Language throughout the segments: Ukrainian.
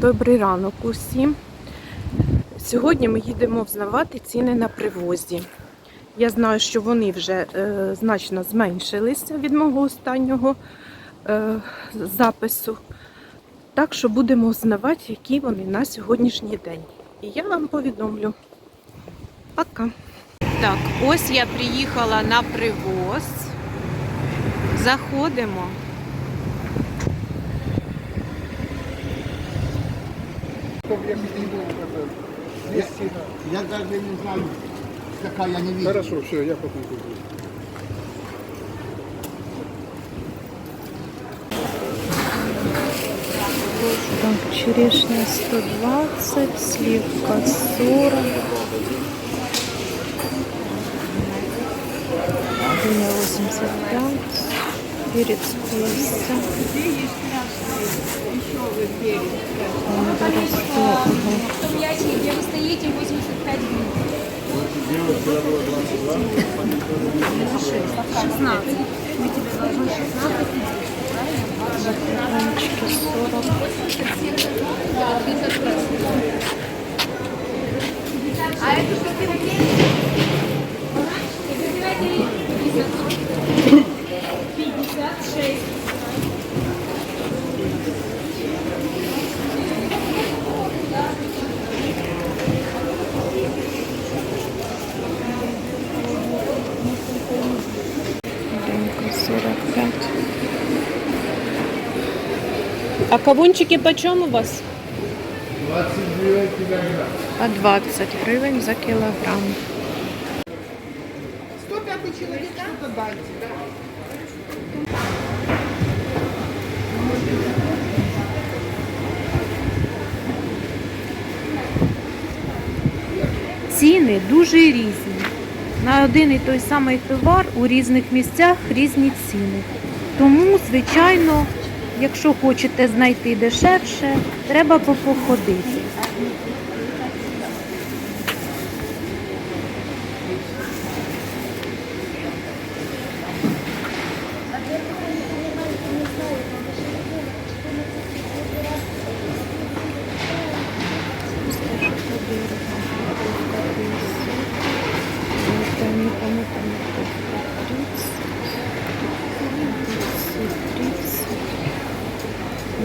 Добрий ранок усім. Сьогодні ми їдемо взнавати ціни на привозі. Я знаю, що вони вже е, значно зменшилися від мого останнього е, запису. Так що будемо взнавати, які вони на сьогоднішній день. І я вам повідомлю. Пока. Так, ось я приїхала на привоз. Заходимо. Я даже не знаю, какая я не видел. Хорошо, все, я потом куплю. Так, черешня 120, сливка 40. Дыня 85, перец плесса. Где вы стоите 85 16. Мы тебе должны 16 Макарончики 40. А это что ты надеешься? А кавунчики почем у вас? 29 килограмм. По 20 гривень за кілограм. 105 человек что-то дайте. Ціни дуже різні. На один і той самий товар у різних місцях різні ціни. Тому, звичайно, якщо хочете знайти дешевше, треба попоходити.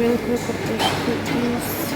Piękny fortepian.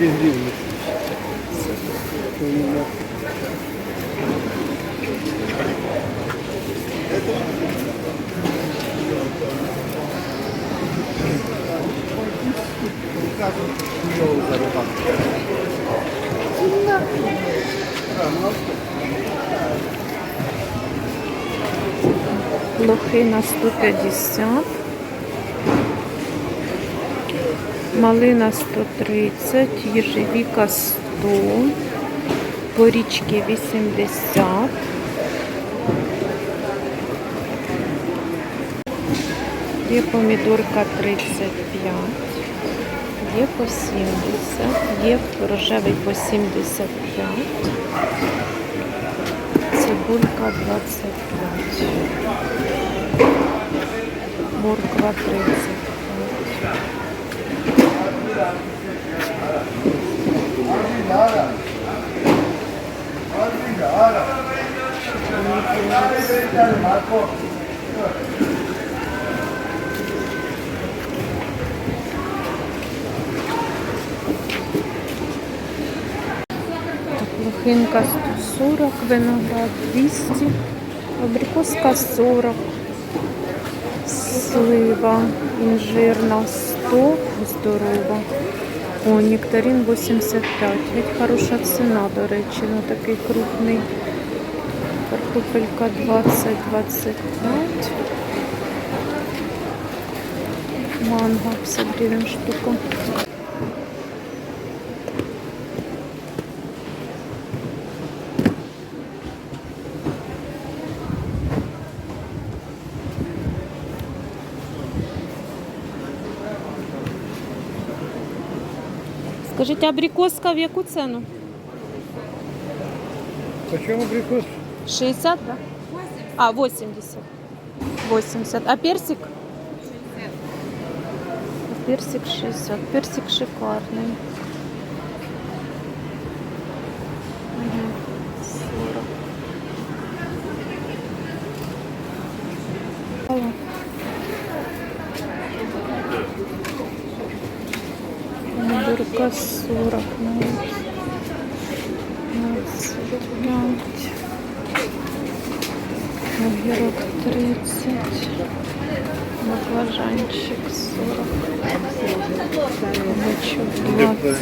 Я вам дам 3 гривны. У меня Хуёвый заработок. Лохина 150, Малина 130, єжевіка 100, порічки 80, є помідорка 35, є по 70, є рожевий по 75. Цибулька 25. Морква 35. Так, лохинка 140, виноград 200, абрикоска 40, слива, інжирна 100, здорова. О, нектарин 85. Ведь хороша ціна, до речі, на такий крупний. Картопелька 20-25. Манго 50 гривень штука. Скажіть, абрикоска в яку ціну? Почему прикус? 60, да? А, 80. 80. А персик? Персик 60. Персик шикарный. Помидорка 40. ну, 25. Огірок 30, баклажанчик 40, кабачок 20.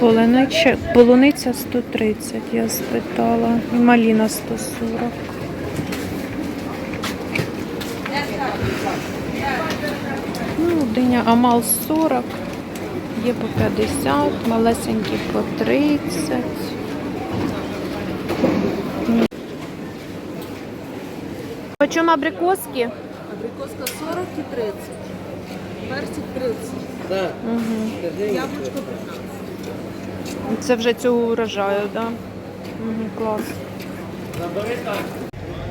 Полуниця, полуниця 130, я спитала. І маліна 140. Ну, диня Амал 40. Є по 50, малесенькі по 30. По чому абрикоски? Абрикоска 40 і 30. Персик 30. Угу. Яблучко 15. Це вже цього урожаю, так? Да? Угу, клас.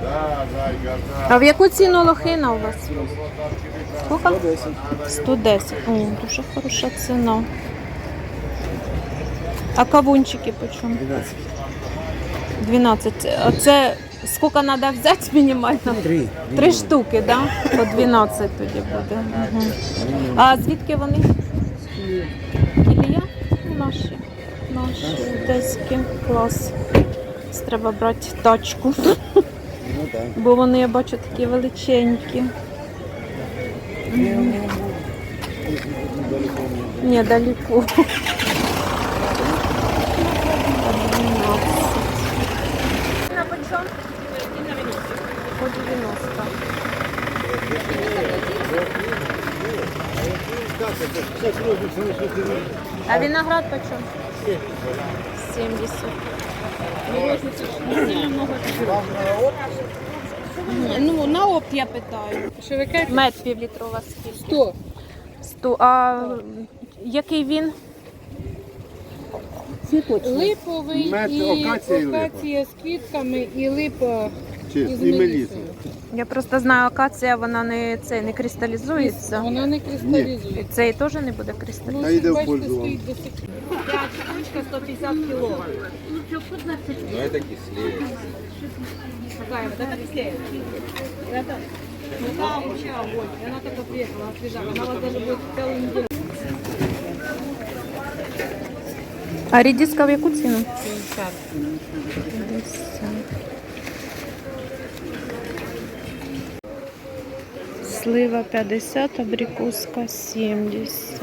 Да, зайка, да. А в яку ціну лохина у вас? Скільки? 110. О, дуже хороша ціна. А кавунчики по чому? 12. А це скільки треба взяти мінімально? Три. Три штуки, да? По 12 тоді буде. Угу. А звідки вони? Кілія? Наші. Наші одеські. Клас. Треба брати тачку, Ну так. бо вони, я бачу, такі величенькі. Ні, далеко. На почем? По 90. А виноград почем? 70. Ну, на опт я питаю. Мед півлітрова скільки? 100. 100. А який він? Липовий Мед, і акація і липа. акація з квітками і липа Чи із і меліса. мелісою. Я просто знаю, акація вона не, це, не кристалізується. Вона не кристалізує. І цей теж не буде кристалізуватися. Та йде в бачите, пользу вам. стоїть до сих пір. Штучка 150 кило. Ну это кислее. Какая? Вот это кислее. Это? Ну да, вообще огонь. И Она только приехала, освежала. Она вас даже будет целую неделю. А рідіска в яку ціну? 50. 50. Слива 50, абрикоска 70.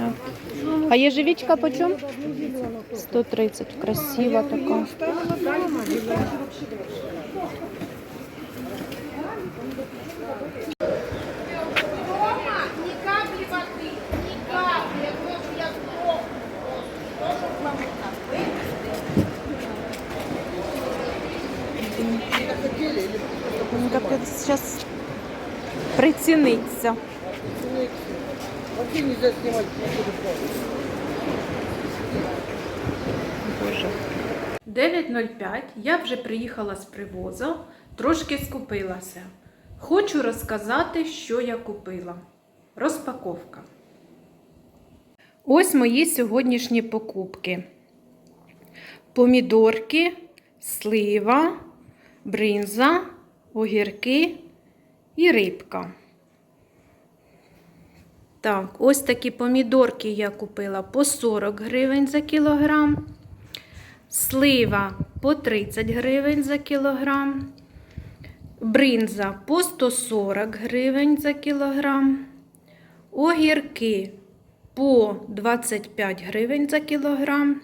А ежевичка почем? 130. Красива така. Зараз приціниться. Боже. 9.05. Я вже приїхала з привозу, трошки скупилася. Хочу розказати, що я купила. Розпаковка. Ось мої сьогоднішні покупки: помідорки, слива, бринза, огірки і рибка. Так, ось такі помідорки я купила по 40 гривень за кілограм. Слива по 30 гривень за кілограм. Бринза по 140 гривень за кілограм. Огірки по 25 гривень за кілограм.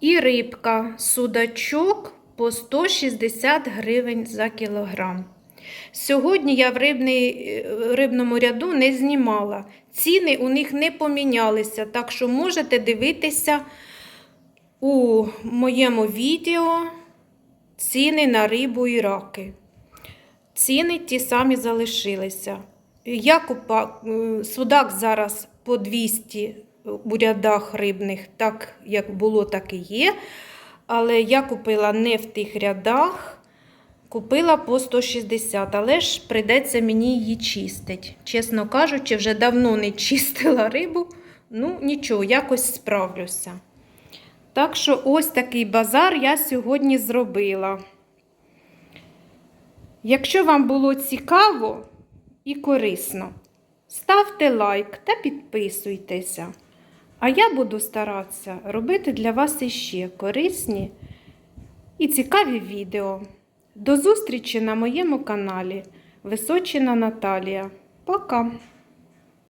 І рибка судачок по 160 гривень за кілограм. Сьогодні я в рибний, е, рибному ряду не знімала. Ціни у них не помінялися, так що можете дивитися у моєму відео ціни на рибу і раки. Ціни ті самі залишилися. Якупа, е, судак зараз по 200 у рядах рибних, так як було, так і є. Але я купила не в тих рядах, купила по 160, але ж прийдеться мені її чистити. Чесно кажучи, вже давно не чистила рибу. Ну, нічого, якось справлюся. Так що ось такий базар я сьогодні зробила. Якщо вам було цікаво і корисно, ставте лайк та підписуйтеся. А я буду старатися робити для вас іще корисні і цікаві відео. До зустрічі на моєму каналі Височина Наталія. Пока!